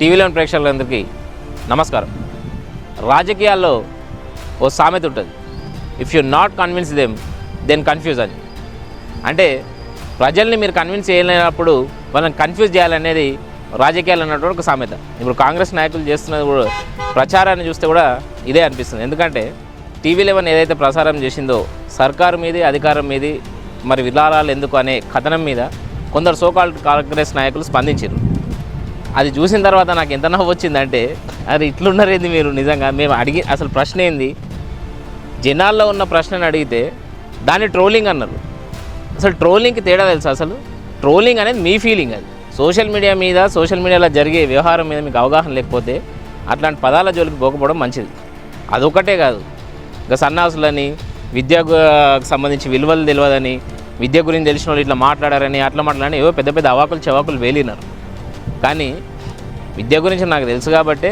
టీవీలోని ప్రేక్షకులందరికీ నమస్కారం. రాజకీయాల్లో ఓ సామెత ఉంటుంది. If you not convince them then confuse అని. అంటే ప్రజల్ని మీరు కన్విన్స్ చేయలేనప్పుడు వాళ్ళని కన్ఫ్యూజ్ చేయాలనేది రాజకీయాలు అన్నటువంటి ఒక సామెత. ఇప్పుడు కాంగ్రెస్ నాయకులు చేస్తున్నది కూడా ప్రచారాన్ని చూస్తే కూడా ఇదే అనిపిస్తుంది. ఎందుకంటే టీవీ లెవెన్ ఏదైతే ప్రసారం చేసిందో సర్కారు మీది అధికారం మీది మరి విలారాలు ఎందుకు అనే కథనం మీద కొందరు సోకాల్ కాంగ్రెస్ నాయకులు స్పందించారు. అది చూసిన తర్వాత నాకు ఎంత నవ్వు వచ్చిందంటే అది ఇట్లున్నారేంది మీరు నిజంగా? మేము అడిగి అసలు ప్రశ్న ఏంది? జనాల్లో ఉన్న ప్రశ్నను అడిగితే దాన్ని ట్రోలింగ్ అన్నారు. అసలు ట్రోలింగ్కి తేడా తెలుసు అసలు? ట్రోలింగ్ అనేది మీ ఫీలింగ్ అది. సోషల్ మీడియా మీద సోషల్ మీడియాలో జరిగే వ్యవహారం మీద మీకు అవగాహన లేకపోతే అట్లాంటి పదాల జోలికి పోకపోవడం మంచిది. అదొకటే కాదు. ఇక సన్నాసులని విద్యకు సంబంధించి విలువలు తెలియదని విద్య గురించి తెలిసిన వాళ్ళు ఇట్లా మాట్లాడారని అట్లా మాట్లాడని ఏవో పెద్ద పెద్ద అవాకులు చెవాకులు వేలినారు. కానీ విద్య గురించి నాకు తెలుసు కాబట్టే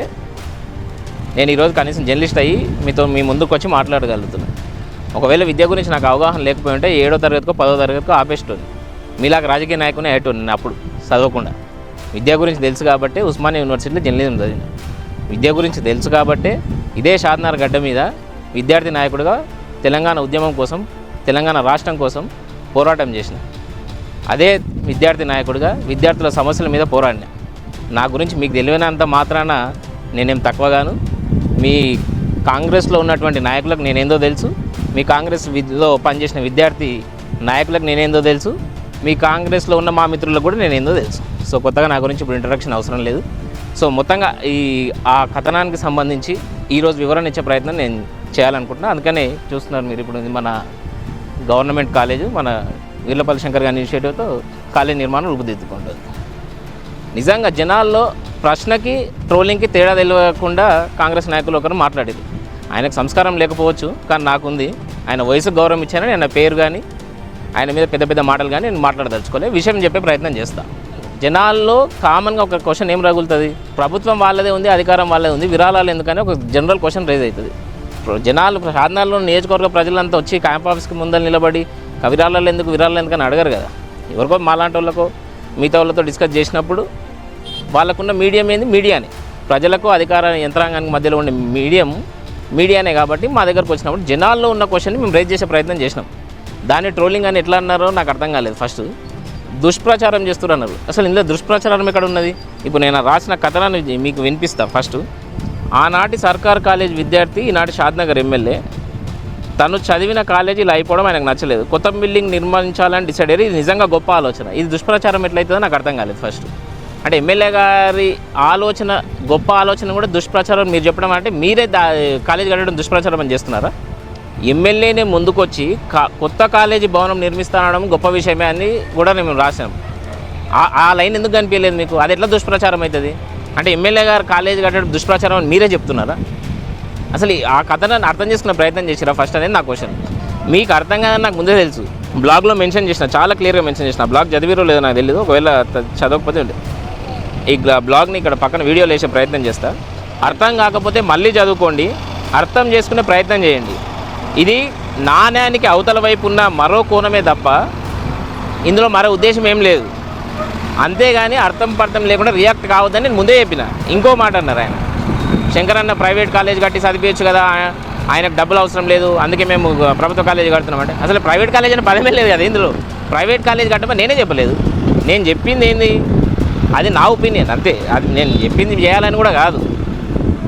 నేను ఈరోజు కనీసం జర్నలిస్ట్ అయ్యి మీతో మీ ముందుకు వచ్చి మాట్లాడగలుగుతున్నాను ఒకవేళ విద్య గురించి నాకు అవగాహన లేకపోయి ఉంటే ఏడో తరగతికో పదో తరగతికో ఆపేస్తుంది మీలాగా రాజకీయ నాయకుని అయ్యేటోని నేను అప్పుడు చదవకుండా. విద్య గురించి తెలుసు కాబట్టి ఉస్మానియా యూనివర్సిటీలో జర్నలిజం చదివిన. విద్య గురించి తెలుసు కాబట్టి ఇదే షాద్నార్ గడ్డ మీద విద్యార్థి నాయకుడిగా తెలంగాణ ఉద్యమం కోసం తెలంగాణ రాష్ట్రం కోసం పోరాటం చేసిన. అదే విద్యార్థి నాయకుడిగా విద్యార్థుల సమస్యల మీద పోరాడినా. నా గురించి మీకు తెలియనంత మాత్రాన నేనేం తక్కువగాను. మీ కాంగ్రెస్లో ఉన్నటువంటి నాయకులకు నేనేందో తెలుసు. మీ కాంగ్రెస్ విద్యలో పనిచేసిన విద్యార్థి నాయకులకు నేనేందో తెలుసు. మీ కాంగ్రెస్లో ఉన్న మా మిత్రులకు కూడా నేనేందో తెలుసు. సో కొత్తగా నా గురించి ఇప్పుడు ఇంట్రడక్షన్ అవసరం లేదు. సో మొత్తంగా ఈ ఆ కథనానికి సంబంధించి ఈరోజు వివరణ ఇచ్చే ప్రయత్నం నేను చేయాలనుకుంటున్నా. అందుకనే చూస్తున్నారు మీరు ఇప్పుడు ఇది మన గవర్నమెంట్ కాలేజు మన వీర్లపల్లి శంకర్ గారి ఇనిషియేటివ్తో కాలేజ్ నిర్మాణం రూపుదిద్దుకుంటుంది. నిజంగా జనాల్లో ప్రశ్నకి ట్రోలింగ్కి తేడా తెలియకుండా కాంగ్రెస్ నాయకులు ఒకరు మాట్లాడేది. ఆయనకు సంస్కారం లేకపోవచ్చు కానీ నాకుంది. ఆయన వయసు గౌరవం ఇచ్చానని ఆయన పేరు కానీ ఆయన మీద పెద్ద పెద్ద మాటలు కానీ నేను మాట్లాడదలుచుకోలే విషయం చెప్పే ప్రయత్నం చేస్తా. జనాల్లో కామన్గా ఒక క్వశ్చన్ ఏం రగులుతుంది? ప్రభుత్వం వాళ్ళదే ఉంది అధికారం వాళ్ళదే ఉంది విరాళాలు ఎందుకని ఒక జనరల్ క్వశ్చన్ రైజ్ అవుతుంది జనాలు సాధనాల్లో నియోజకవర్గ ప్రజలంతా వచ్చి క్యాంప్ ఆఫీస్కి ముందర నిలబడి విరాళాలు ఎందుకు విరాళాలు ఎందుకని అడగరు కదా. ఎవరికో మాలాంటి వాళ్ళకో మిగతా వాళ్ళతో డిస్కస్ చేసినప్పుడు వాళ్ళకున్న మీడియం ఏంది? మీడియానే. ప్రజలకు అధికార యంత్రాంగానికి మధ్యలో ఉండే మీడియం మీడియానే కాబట్టి మా దగ్గరకు వచ్చినప్పుడు జనాల్లో ఉన్న క్వశ్చన్ని మేము రైజ్ చేసే ప్రయత్నం చేసినాం. దాన్ని ట్రోలింగ్ అని ఎట్లా అన్నారో నాకు అర్థం కాలేదు ఫస్ట్ దుష్ప్రచారం చేస్తున్నారు అన్నారు. అసలు ఇందులో దుష్ప్రచారం ఎక్కడ ఉన్నది? ఇప్పుడు నేను రాసిన కథనాన్ని మీకు వినిపిస్తా ఫస్ట్ ఆనాటి సర్కార్ కాలేజ్ విద్యార్థి ఈనాటి షాద్నగర్ ఎమ్మెల్యే తను చదివిన కాలేజీ ఇలా అయిపోవడం ఆయనకు నచ్చలేదు. కొత్త బిల్డింగ్ నిర్మించాలని డిసైడ్ అయ్యారు. ఇది నిజంగా గొప్ప ఆలోచన. ఇది దుష్ప్రచారం ఎట్లయితుందో నాకు అర్థం కాలేదు ఫస్ట్ అంటే ఎమ్మెల్యే గారి ఆలోచన గొప్ప ఆలోచన కూడా దుష్ప్రచారం మీరు చెప్పడం అంటే మీరే దా కాలేజీ కట్టడం దుష్ప్రచారం అని చేస్తున్నారా? ఎమ్మెల్యేనే ముందుకొచ్చి కా కొత్త కాలేజీ భవనం నిర్మిస్తానడం గొప్ప విషయమే అని కూడా మేము రాసాం ఆ- ఆ లైన్ ఎందుకు కనిపించలేదు మీకు? అది ఎట్లా దుష్ప్రచారం అవుతుంది? అంటే ఎమ్మెల్యే గారు కాలేజీ కట్టడం దుష్ప్రచారం అని మీరే చెప్తున్నారా? అసలు ఈ- ఆ కథను అర్థం చేసుకునే ప్రయత్నం చేసిరా ఫస్ట్ అనేది నా క్వశ్చన్ మీకు అర్థం కాదని నాకు ముందే తెలుసు. బ్లాగ్లో మెన్షన్ చేసిన చాలా క్లియర్గా మెన్షన్ చేసిన. బ్లాగ్ చదివిరో లేదో నాకు తెలియదు ఒకవేళ చదవకపోతే ఉండే. ఈ బ్లాగ్ని ఇక్కడ పక్కన వీడియోలు వేసే ప్రయత్నం చేస్తా. అర్థం కాకపోతే మళ్ళీ చదువుకోండి. అర్థం చేసుకునే ప్రయత్నం చేయండి. ఇది నాణ్యానికి అవతల వైపు ఉన్న మరో కోణమే తప్ప ఇందులో మరో ఉద్దేశం ఏం లేదు. అంతేగాని అర్థం పర్థం లేకుండా రియాక్ట్ కావద్దని నేను ముందే చెప్పిన. ఇంకో మాట అన్నారు ఆయన. శంకరన్న ప్రైవేట్ కాలేజ్ కట్టి చదివించు కదా ఆయనకు డబ్బులు అవసరం లేదు అందుకే మేము ప్రభుత్వ కాలేజ్ కడుతున్నాం అంటే. అసలు ప్రైవేట్ కాలేజ్ అని పదమే లేదు కదా ఇందులో. ప్రైవేట్ కాలేజ్ కట్టమని నేనే చెప్పలేదు. నేను చెప్పింది ఏంది? అది నా ఒపీనియన్ అంతే. అది నేను చెప్పింది చేయాలని కూడా కాదు.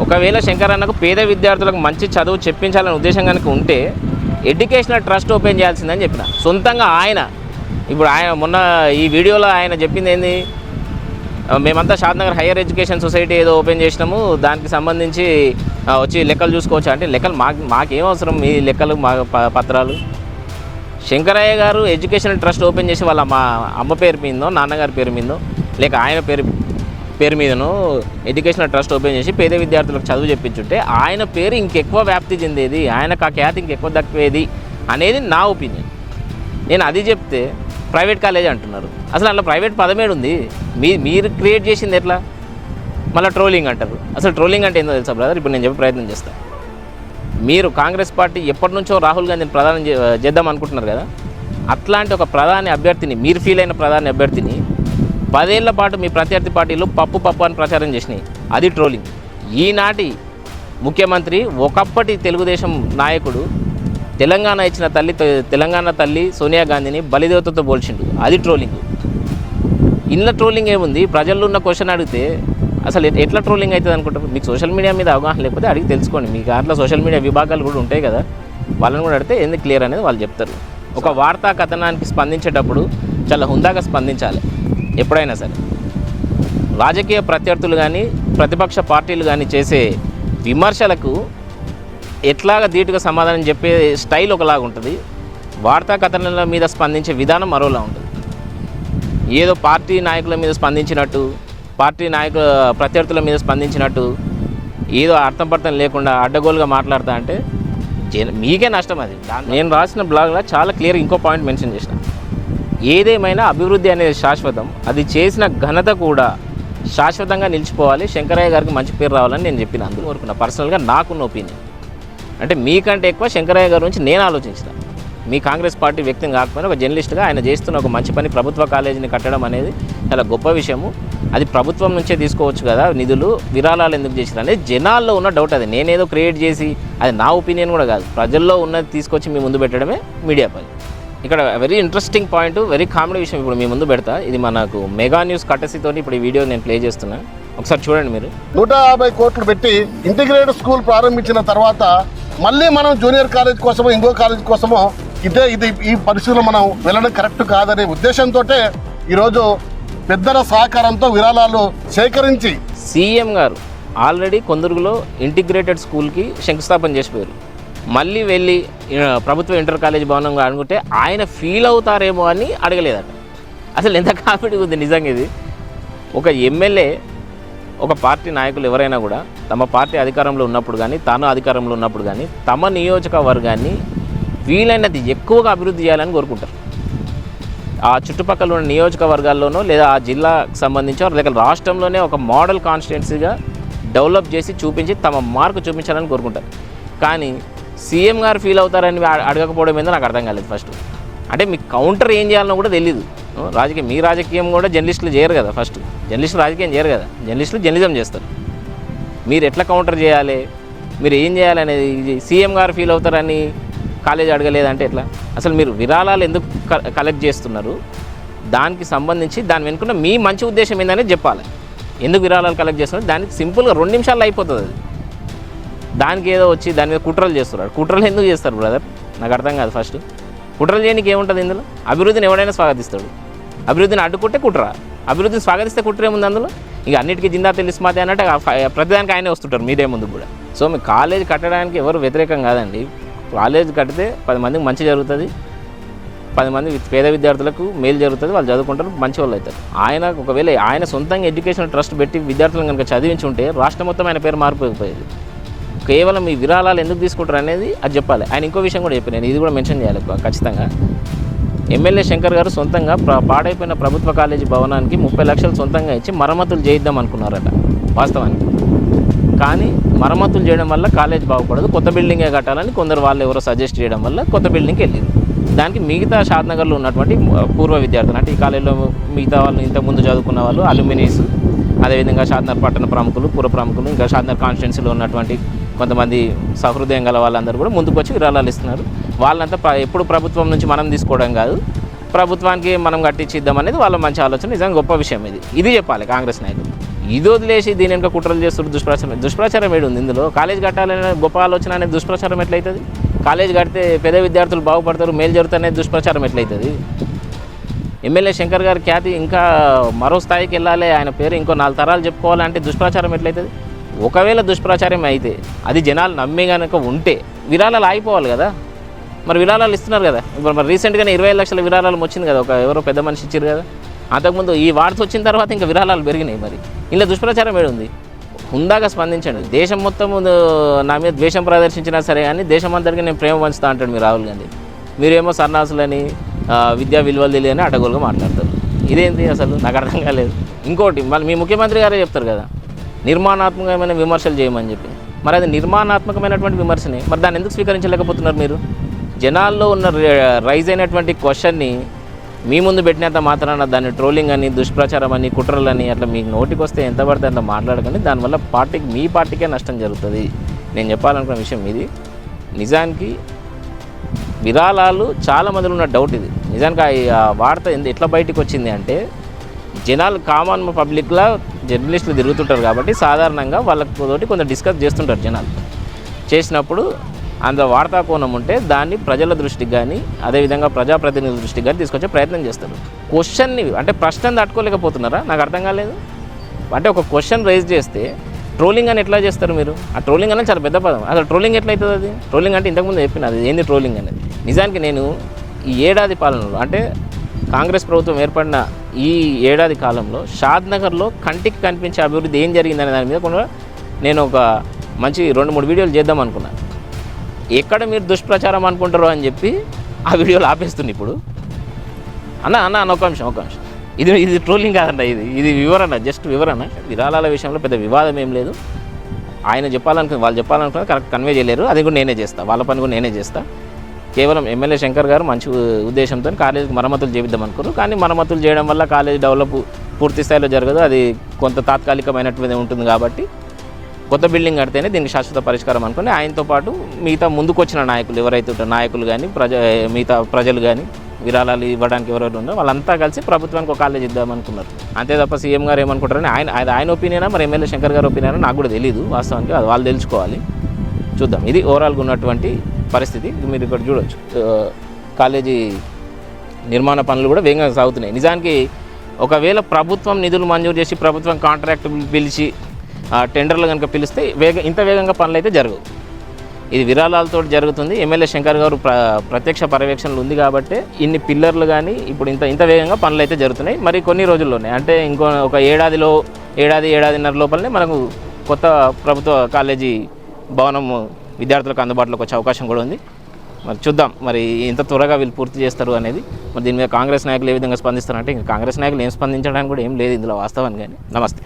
ఒకవేళ శంకర్ అన్నకు పేద విద్యార్థులకు మంచి చదువు చెప్పించాలనే ఉద్దేశం కనుక ఉంటే ఎడ్యుకేషనల్ ట్రస్ట్ ఓపెన్ చేయాల్సిందని చెప్పిన. సొంతంగా ఆయన ఇప్పుడు ఆయన మొన్న ఈ వీడియోలో ఆయన చెప్పింది ఏంది? మేమంతా షాద్నగర్ హైయర్ ఎడ్యుకేషన్ సొసైటీ ఏదో ఓపెన్ చేసినాము. దానికి సంబంధించి వచ్చి లెక్కలు చూసుకోవచ్చు అంటే లెక్కలు మాకు మాకేం అవసరం మీ లెక్కలు మా పత్రాలు? శంకరయ్య గారు ఎడ్యుకేషన్ ట్రస్ట్ ఓపెన్ చేసి వాళ్ళ మా అమ్మ పేరు మీదో నాన్నగారి పేరు మీదో లేక ఆయన పేరు పేరు మీదనో ఎడ్యుకేషనల్ ట్రస్ట్ ఓపెన్ చేసి పేద విద్యార్థులకు చదువు చెప్పించుంటే ఆయన పేరు ఇంకెక్కువ వ్యాప్తి చెందేది ఆయనకు ఆ ఖ్యాతి ఇంకెక్కువ దక్కేది అనేది నా ఒపీనియన్. నేను అది చెప్తే ప్రైవేట్ కాలేజ్ అంటున్నారు. అసలు అందులో ప్రైవేట్ పదమేడు ఉంది మీ మీరు క్రియేట్ చేసింది ఎట్లా? మళ్ళీ ట్రోలింగ్ అంటారు. అసలు ట్రోలింగ్ అంటే ఏందో తెలుసా బ్రదర్? ఇప్పుడు నేను చెప్పే ప్రయత్నం చేస్తాను మీరు కాంగ్రెస్ పార్టీ ఎప్పటి నుంచో రాహుల్ గాంధీని ప్రధానం చే- చేద్దాం అనుకుంటున్నారు కదా? అట్లాంటి ఒక ప్రధాని అభ్యర్థిని మీరు ఫీల్ అయిన ప్రధాని అభ్యర్థిని పదేళ్ళ పాటు మీ ప్రత్యర్థి పార్టీలు పప్పు పప్పు అని ప్రచారం చేసినాయి. అది ట్రోలింగ్ ఈనాటి ముఖ్యమంత్రి ఒకప్పటి తెలుగుదేశం నాయకుడు తెలంగాణ ఇచ్చిన తల్లి తెలంగాణ తల్లి సోనియా గాంధీని బలిదేవతతో పోల్చిండు. అది ట్రోలింగ్ ఇంట్లో ట్రోలింగ్ ఏముంది? ప్రజల్లో ఉన్న క్వశ్చన్ అడిగితే అసలు ఎట్- ఎట్లా ట్రోలింగ్ అవుతుంది అనుకుంటారు? మీకు సోషల్ మీడియా మీద అవగాహన లేకపోతే అడిగి తెలుసుకోండి. మీకు దాంట్లో సోషల్ మీడియా విభాగాలు కూడా ఉంటాయి కదా. వాళ్ళని కూడా అడిగితే ఎందుకు క్లియర్ అనేది వాళ్ళు చెప్తారు. ఒక వార్తా కథనానికి స్పందించేటప్పుడు చాలా హుందాగా స్పందించాలి. ఎప్పుడైనా సరే. రాజకీయ ప్రత్యర్థులు కానీ ప్రతిపక్ష పార్టీలు కానీ చేసే విమర్శలకు ఎట్లాగా ధీటుగా సమాధానం చెప్పే స్టైల్ ఒకలాగా ఉంటుంది. వార్తా కథనాల మీద స్పందించే విధానం మరోలా ఉంటుంది. ఏదో పార్టీ నాయకుల మీద స్పందించినట్టు పార్టీ నాయకుల ప్రత్యర్థుల మీద స్పందించినట్టు ఏదో అర్థంపర్థం లేకుండా అడ్డగోలుగా మాట్లాడతా అంటే జన- మీకే నష్టం అది. నేను రాసిన బ్లాగ్లో చాలా క్లియర్ ఇంకో పాయింట్ మెన్షన్ చేసిన. ఏదేమైనా అభివృద్ధి అనేది శాశ్వతం. అది చేసిన ఘనత కూడా శాశ్వతంగా నిలిచిపోవాలి. శంకరయ్య గారికి మంచి పేరు రావాలని నేను చెప్పిన అందులో. కోరుకున్నా పర్సనల్గా నాకున్న ఒపీనియన్ అంటే మీకంటే ఎక్కువ శంకరయ్య గారి గురించి నేను ఆలోచించిన. మీ కాంగ్రెస్ పార్టీ వ్యక్తిని కాకపోయినా ఒక జర్నలిస్ట్గా ఆయన చేస్తున్న ఒక మంచి పని ప్రభుత్వ కాలేజీని కట్టడం అనేది చాలా గొప్ప విషయము. అది ప్రభుత్వం నుంచే తీసుకోవచ్చు కదా నిధులు. విరాళాలు ఎందుకు చేసిరు అనేది జనాల్లో ఉన్న డౌట్ అది. నేనేదో క్రియేట్ చేసి అది నా ఒపీనియన్ కూడా కాదు. ప్రజల్లో ఉన్నది తీసుకొచ్చి మీ ముందు పెట్టడమే మీడియా పని. ఇక్కడ very interesting point very comedy విషయం ఇప్పుడు మీ ముందు పెడతా. ఇది మనకు మెగా న్యూస్ కట్టసితో ఇప్పుడు ఈ వీడియో నేను ప్లే చేస్తున్నా. ఒకసారి చూడండి మీరు. నూట యాభై కోట్లు పెట్టి ఇంటిగ్రేటెడ్ స్కూల్ ప్రారంభించిన తర్వాత మళ్ళీ మనం జూనియర్ కాలేజ్ కోసమో ఇంకో కాలేజ్ కోసమో ఇదే ఇది ఈ పరిస్థితుల్లో మనం వెళ్ళడం కరెక్ట్ కాదనే ఉద్దేశంతో ఈరోజు పెద్దల సహకారంతో విరాళాలు సేకరించి సీఎం గారు ఆల్రెడీ కొందరుగులో ఇంటిగ్రేటెడ్ స్కూల్కి శంకుస్థాపన చేసిపోయారు. మళ్ళీ వెళ్ళి ప్రభుత్వ ఇంటర్ కాలేజ్ భవనం అనుకుంటే ఆయన ఫీల్ అవుతారేమో అని అడగలేదట. అసలు ఎంత కామెడీ ఉంది నిజంగా ఇది. ఒక ఎమ్మెల్యే ఒక పార్టీ నాయకులు ఎవరైనా కూడా తమ పార్టీ అధికారంలో ఉన్నప్పుడు కానీ తాను అధికారంలో ఉన్నప్పుడు కానీ తమ నియోజకవర్గాన్ని వీలైనది ఎక్కువగా అభివృద్ధి చేయాలని కోరుకుంటారు. ఆ చుట్టుపక్కల ఉన్న నియోజకవర్గాల్లోనో లేదా ఆ జిల్లాకు సంబంధించి లేక రాష్ట్రంలోనే ఒక మోడల్ కాన్స్టిట్యున్సీగా డెవలప్ చేసి చూపించి తమ మార్కు చూపించాలని కోరుకుంటారు. కానీ సీఎం గారు ఫీల్ అవుతారని అడగకపోవడం ఏందో నాకు అర్థం కాలేదు ఫస్ట్. అంటే మీకు కౌంటర్ ఏం చేయాలనో కూడా తెలియదు రాజకీయం మీ రాజకీయం కూడా జర్నలిస్టులు చేయరు కదా ఫస్ట్. జర్నలిస్టులు రాజకీయం చేయరు కదా. జర్నలిస్టులు జర్నలిజం చేస్తారు. మీరు ఎట్లా కౌంటర్ చేయాలి? మీరు ఏం చేయాలనేది ఇది సీఎం గారు ఫీల్ అవుతారని కాలేజ్ అడగలేదంటే ఎట్లా? అసలు మీరు విరాళాలు ఎందుకు కలెక్ట్ చేస్తున్నారు? దానికి సంబంధించి దాని వెనుకున్న మీ మంచి ఉద్దేశం ఏందనేది చెప్పాలి. ఎందుకు విరాళాలు కలెక్ట్ చేస్తున్నారు? దానికి సింపుల్గా రెండు నిమిషాల్లో అయిపోతుంది అది. దానికి ఏదో వచ్చి దాని మీద కుట్రలు చేస్తున్నారు కుట్రలు ఎందుకు చేస్తారు బ్రదర్ నాకు అర్థం కాదు ఫస్ట్ కుట్రలు చేయడానికి ఏముంటుంది ఇందులో? అభివృద్ధిని ఎవడైనా స్వాగతిస్తాడు. అభివృద్ధిని అడ్డుకుంటే కుట్ర. అభివృద్ధిని స్వాగతిస్తే కుట్ర ఏముంది అందులో? ఇక అన్నిటికీ జిందా తెలిసిమాతే అన్నట్టు ప్రతిదానికి ఆయనే వస్తుంటారు మీదే ముందు కూడా. సో మీ కాలేజ్ కట్టడానికి ఎవరు వ్యతిరేకం కాదండి. కాలేజ్ కడితే పది మందికి మంచి జరుగుతుంది. పది మంది పేద విద్యార్థులకు మేలు జరుగుతుంది. వాళ్ళు చదువుకుంటారు మంచి వాళ్ళు అవుతారు. ఆయన ఒకవేళ ఆయన సొంతంగా ఎడ్యుకేషన్ ట్రస్ట్ పెట్టి విద్యార్థులను కనుక చదివించి ఉంటే రాష్ట్రం మొత్తం ఆయన పేరు మారిపోయిపోయేది. కేవలం ఈ విరాళాలు ఎందుకు తీసుకుంటారు అనేది అది చెప్పాలి. ఆయన ఇంకో విషయం కూడా చెప్పాను నేను ఇది కూడా మెన్షన్ చేయాలి ఖచ్చితంగా. ఎమ్మెల్యే శంకర్ గారు సొంతంగా పాడైపోయిన ప్రభుత్వ కాలేజీ భవనానికి ముప్పై లక్షలు సొంతంగా ఇచ్చి మరమ్మతులు చేయిద్దాం అనుకున్నారట వాస్తవానికి. కానీ మరమ్మతులు చేయడం వల్ల కాలేజ్ బాగుపడదు కొత్త బిల్డింగే కట్టాలని కొందరు వాళ్ళు ఎవరో సజెస్ట్ చేయడం వల్ల కొత్త బిల్డింగ్కి వెళ్ళింది. దానికి మిగతా షాద్నగర్లో ఉన్నటువంటి పూర్వ విద్యార్థులు అంటే ఈ కాలేజీలో మిగతా వాళ్ళు ఇంతకుముందు చదువుకున్న వాళ్ళు అల్యూమినీస్ అదేవిధంగా షాద్నగర్ పట్టణ ప్రముఖులు పూర్వ ప్రముఖులు ఇంకా షాద్నగర్ కాన్స్టిట్యున్సీలో ఉన్నటువంటి కొంతమంది సహృదయం గల వాళ్ళందరూ కూడా ముందుకొచ్చి విరాళాలు ఇస్తున్నారు. వాళ్ళంతా ఎప్పుడు ప్రభుత్వం నుంచి మనం తీసుకోవడం కాదు. ప్రభుత్వానికి మనం కట్టించిద్దాం అనేది వాళ్ళ మంచి ఆలోచన నిజంగా గొప్ప విషయం ఇది. ఇది చెప్పాలి కాంగ్రెస్ నాయకులు. ఇది వదిలేసి దీని వెనుక కుట్రలు చేస్తారు దుష్ప్రచారం. దుష్ప్రచారం ఏడు ఉంది ఇందులో. కాలేజ్ కట్టాలనే గొప్ప ఆలోచన అనేది దుష్ప్రచారం ఎట్లయితుంది? కాలేజ్ కడితే పేద విద్యార్థులు బాగుపడతారు మేలు జరుగుతుంది దుష్ప్రచారం ఎట్లయితుంది? ఎమ్మెల్యే శంకర్ గారి ఖ్యాతి ఇంకా మరో స్థాయికి వెళ్ళాలి ఆయన పేరు ఇంకో నాలుగు తరాలు చెప్పుకోవాలంటే దుష్ప్రచారం ఎట్లయితుంది? ఒకవేళ దుష్ప్రచారం అయితే అది జనాలు నమ్మి కనుక ఉంటే విరాళాలు ఆగిపోవాలి కదా. మరి విరాళాలు ఇస్తున్నారు కదా. ఇప్పుడు మరి రీసెంట్గానే ఇరవై ఐదు లక్షల విరాళాలు వచ్చింది కదా. ఒక ఎవరో పెద్ద మనిషి ఇచ్చారు కదా. అంతకుముందు ఈ వార్త వచ్చిన తర్వాత ఇంకా విరాళాలు పెరిగినాయి మరి. ఇలా దుష్ప్రచారం ఏడుంది హుందాగా స్పందించండి. దేశం మొత్తం నా మీద ద్వేషం ప్రదర్శించినా సరే కానీ దేశం అందరికీ నేను ప్రేమ పంచుతా అంటాడు మీరు రాహుల్ గాంధీ. మీరేమో సన్నాసులని విద్యా విలువలు తెలియని అడగోలుగా మాట్లాడతారు. ఇదేంటి అసలు? నాకు అర్థం కాలేదు. ఇంకోటి మళ్ళీ మీ ముఖ్యమంత్రి గారే చెప్తారు కదా. నిర్మాణాత్మకమైన విమర్శలు చేయమని చెప్పి. మరి అది నిర్మాణాత్మకమైనటువంటి విమర్శనే. మరి దాన్ని ఎందుకు స్వీకరించలేకపోతున్నారు మీరు? జనాల్లో ఉన్న రైజ్ అయినటువంటి క్వశ్చన్ని మీ ముందు పెట్టినంత మాత్రాన దాన్ని ట్రోలింగ్ అని దుష్ప్రచారం అని కుట్రలని అట్లా మీకు నోటికి వస్తే ఎంత పడితే అంత మాట్లాడకండి. దానివల్ల పార్టీకి మీ పార్టీకే నష్టం జరుగుతుంది. నేను చెప్పాలనుకున్న విషయం ఇది. నిజానికి విరాళాలు చాలా మందిలో ఉన్న డౌట్ ఇది. నిజానికి ఆ- వార్త ఎంత ఎట్లా బయటికి వచ్చింది అంటే జనాలు కామన్ పబ్లిక్లో జర్నలిస్టులు తిరుగుతుంటారు కాబట్టి సాధారణంగా వాళ్ళతోటి కొంత డిస్కస్ చేస్తుంటారు జనాలు. చేసినప్పుడు అందులో వార్తా కోణం ఉంటే దాన్ని ప్రజల దృష్టికి కానీ అదేవిధంగా ప్రజాప్రతినిధుల దృష్టికి కానీ తీసుకొచ్చే ప్రయత్నం చేస్తారు. క్వశ్చన్ని అంటే ప్రశ్న దాటుకోలేకపోతున్నారా? నాకు అర్థం కాలేదు. అంటే ఒక క్వశ్చన్ రైజ్ చేస్తే ట్రోలింగ్ అని ఎట్లా చేస్తారు మీరు? ఆ ట్రోలింగ్ అనేది చాలా పెద్ద పదం. అసలు ట్రోలింగ్ ఎట్లయితుంది అవుతుంది అది? ట్రోలింగ్ అంటే ఇంతకుముందు చెప్పిన అది ఏంది ట్రోలింగ్ అనేది? నిజానికి నేను ఈ ఏడాది పాలనలో అంటే కాంగ్రెస్ ప్రభుత్వం ఏర్పడిన ఈ ఏడాది కాలంలో షాద్ నగర్లో కంటికి కనిపించే అభివృద్ధి ఏం జరిగిందనే దాని మీద కూడా నేను ఒక మంచి రెండు మూడు వీడియోలు చేద్దాం అనుకున్నాను ఎక్కడ మీరు దుష్ప్రచారం అనుకుంటారో అని చెప్పి ఆ వీడియోలు ఆపేస్తుంది ఇప్పుడు. అన్న అన్న అన్న ఒక అంశం ఒక అంశం ఇది ఇది ట్రోలింగ్ కాదండి ఇది ఇది వివరణ జస్ట్ వివరణ. విరాళాల విషయంలో పెద్ద వివాదం ఏం లేదు. ఆయన చెప్పాలనుకుని వాళ్ళు చెప్పాలనుకున్న కరెక్ట్ కన్వే చేయలేరు. అది కూడా నేనే చేస్తాను వాళ్ళ పని కూడా నేనే చేస్తా. కేవలం ఎమ్మెల్యే శంకర్ గారు మంచి ఉద్దేశంతో కాలేజీకి మరమ్మతులు చేపిద్దాం అనుకున్నారు. కానీ మరమ్మతులు చేయడం వల్ల కాలేజీ డెవలప్ పూర్తి స్థాయిలో జరగదు. అది కొంత తాత్కాలికమైనటువంటి ఉంటుంది కాబట్టి కొత్త బిల్డింగ్ కడితేనే దీనికి శాశ్వత పరిష్కారం అనుకుని ఆయనతో పాటు మిగతా ముందుకొచ్చిన నాయకులు ఎవరైతే ఉంటారో నాయకులు కానీ ప్రజ మిగతా ప్రజలు కానీ విరాళాలు ఇవ్వడానికి ఎవరెవరు ఉన్నారో వాళ్ళంతా కలిసి ప్రభుత్వానికి ఒక కాలేజ్ ఇద్దాం అనుకున్నారు. అంతే తప్ప సీఎం గారు ఏమనుకుంటారని ఆయన అది ఆయన ఒపీనియనా మరి ఎమ్మెల్యే శంకర్ గారు ఒపీనియనా నాకు కూడా తెలియదు వాస్తవానికి. అది వాళ్ళు తెలుసుకోవాలి. చూద్దాం. ఇది ఓవరాల్గా ఉన్నటువంటి పరిస్థితి. మీరు ఇక్కడ చూడొచ్చు. కాలేజీ నిర్మాణ పనులు కూడా వేగంగా సాగుతున్నాయి. నిజానికి ఒకవేళ ప్రభుత్వం నిధులు మంజూరు చేసి ప్రభుత్వం కాంట్రాక్ట్ పిలిచి ఆ, టెండర్లు కనుక పిలిస్తే వేగ ఇంత వేగంగా పనులు అయితే జరగవు. ఇది విరాళాలతో జరుగుతుంది. ఎమ్మెల్యే శంకర్ గారు ప్ర ప్రత్యక్ష పర్యవేక్షణలు ఉంది కాబట్టి ఇన్ని పిల్లర్లు కానీ ఇప్పుడు ఇంత ఇంత వేగంగా పనులు అయితే జరుగుతున్నాయి. మరి కొన్ని రోజుల్లోనే అంటే ఇంకో ఒక ఏడాదిలో ఏడాది ఏడాదిన్నర లోపలనే మనకు కొత్త ప్రభుత్వ కాలేజీ భవనం విద్యార్థులకు అందుబాటులోకి వచ్చే అవకాశం కూడా ఉంది. మరి చూద్దాం. మరి ఇంత త్వరగా వీళ్ళు పూర్తి చేస్తారు అనేది మరి దీని మీద కాంగ్రెస్ నాయకులు ఏ విధంగా స్పందిస్తారంటే ఇంకా కాంగ్రెస్ నాయకులు ఏం స్పందించడానికి కూడా ఏం లేదు ఇందులో వాస్తవాన్ని కానీ నమస్తే.